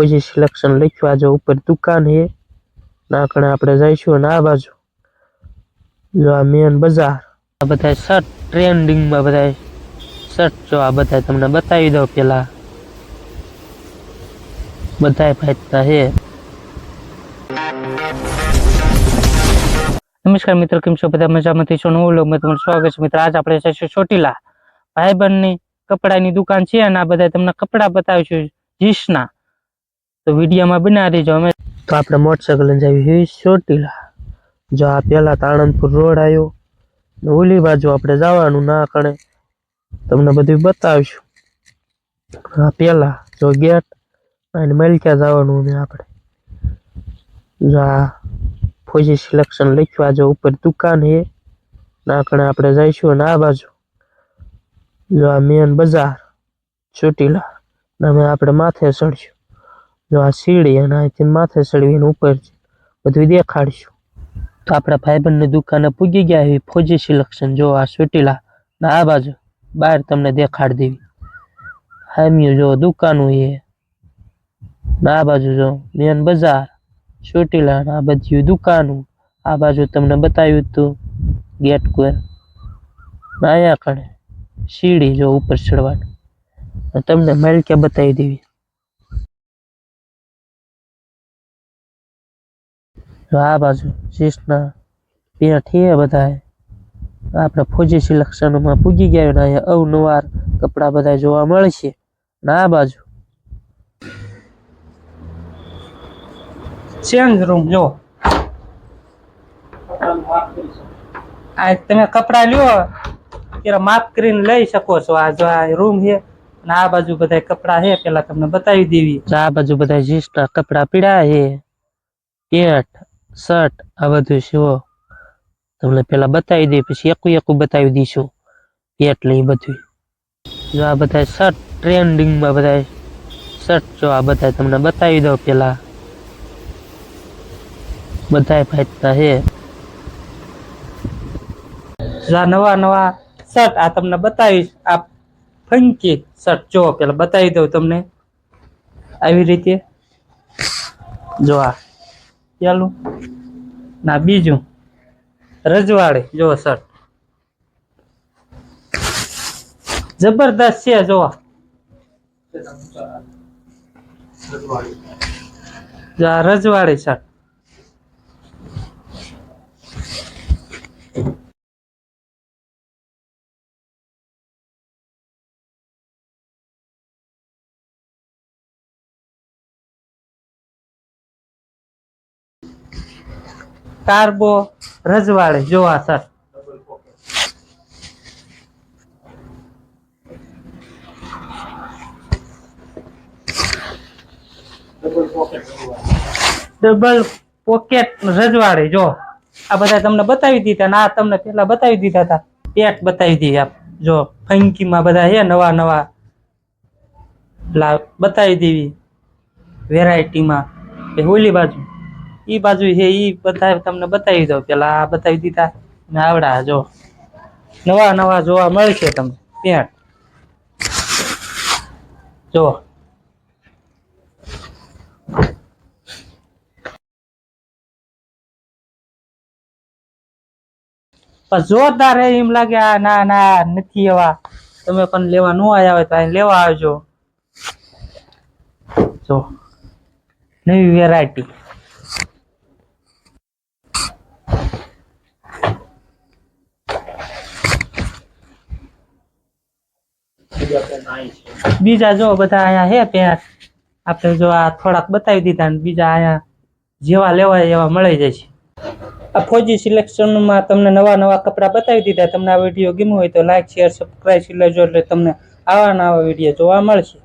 ફોજી selection લખ્યું આજે ઉપર દુકાન છે નાકણે આપણે જઈશું અને આ બાજુ. જો આ મેન બજાર. આ બધા શર્ટ ટ્રેન્ડિંગમાં બધા શર્ટ જો આ બધા તમને બતાવી દઉં પેલા. બધા ફાયદા છે. નમસ્કાર મિત્રો, કેમ છો? બધા મજામાંથી છો નવું લોગ મેં તમારું સ્વાગત છે. મિત્ર, આજ આપણે જઈશું ચોટીલા ભાઈબંધની કપડાની દુકાન છે અને આ બધા તમને કપડા બતાવીશું જીસના તો વિડીયોમાં બના દેજો અમે. તો આપણે મોટરસાયકલ લઈને જઈએ છીએ ચોટીલા. જો આ પેલા તો આણંદપુર રોડ આવ્યો ને ઓલી બાજુ આપણે જવાનું ના કણે, તમને બધું બતાવીશું. આ પેલા જો ગેટ અને મલક્યા જવાનું ને આપણે. જો આ ફોજી સિલેક્શન લખ્યું આજે ઉપર દુકાન હે, ના કણે આપણે જઈશું અને આ બાજુ. જો આ મેન બજાર, ચોટીલા અમે આપણે માથે ચડશું. જો આ સીડી અને અહીંથી માથે ચડવીને ઉપર બધું દેખાડીશું. તો આપણા ભાઈબંધની દુકાને પૂગી ગયા એવી ફોજી સિલેક્શન જો આ ચોટીલા ને આ બાજુ બહાર તમને દેખાડી દેવી. હામ્યું જો દુકાનું એ, ને આ બાજુ જો મેન બજાર ને આ બધી દુકાનું, આ બાજુ તમને બતાવ્યું હતું ગેટ ને અહીંયા કણે સીડી જો ઉપર ચડવાનું તમને માલિકે બતાવી દેવી. જો આ બાજુ શીશના પેન્ટ છે બધા આપણે ફોજી સિલેક્શનમાં પૂગી ગયા ને અહીંયા અવનવાર કપડા બધા જોવા મળશે ને આ બાજુ ચેન્જ રૂમ જો. આ તમે કપડા લ્યો ત્યારે માપ કરીને લઈ શકો છો. આ જો આ રૂમ છે અને આ બાજુ બધા કપડા છે પેલા તમને બતાવી દેવી. તો આ બાજુ બધા જીન્સના કપડા પીળા છે. પેન્ટ શર્ટ આ બધું છે તમને પેલા બતાવી દઈએ, પછી એકું એકું બતાવી દઈશું. એટલે એ બધું. જો આ બધા શર્ટ ટ્રેન્ડિંગમાં બધા શર્ટ જો આ બધા તમને બતાવી દો પેલા. બધાય ફાયદા છે આ નવા નવા શર્ટ આ તમને બતાવીશ. આ ફંકી શર્ટ જો પેલા બતાવી દઉં તમને. આવી રીતે. જો આ. પેલું ના બીજું. રજવાડે જો શર્ટ. જબરદસ્ત છે જોવા. રજવાડી શર્ટ. કાર્બો રજવાડે. જો આ સર. Double pocket રજવાડે. જો આ બધા તમને બતાવી દીધા ને તમને પેલા બતાવી દીધા હતા પેટ બતાવી દીધી આપ. જો ફંકીમાં બધા છે નવા નવા લા બતાવી દેવી વેરાયટીમાં. એ ઓલી બાજુ. ઈ બાજુ છે એ બધા તમને બતાવી દઉં. પેલા આ બતાવી દીધા. ને આવડા, જો. નવા નવા જોવા મળશે તમને. પેન્ટ જો. પણ જોરદાર એમ લાગે, આ ના ના, નથી એવા. તમે પણ લેવા ન આવ્યા હોય તો અહીં લેવા આવજો. જો. નવી વેરાયટી બીજા જો બધા અહીંયા હે પેન્ટ આપણે જો આ થોડાક બતાવી દીધા ને બીજા અહીંયા જેવા લેવાય એવા મળી જાય છે. આ ફોજી સિલેક્શનમાં તમને નવા નવા કપડાં બતાવી દીધા. તમને આ વીડિયો ગમ્યો હોય તો લાઈક શેર સબસ્ક્રાઈબ કરી લેજો એટલે તમને આવા નવા વીડિયો જોવા મળશે.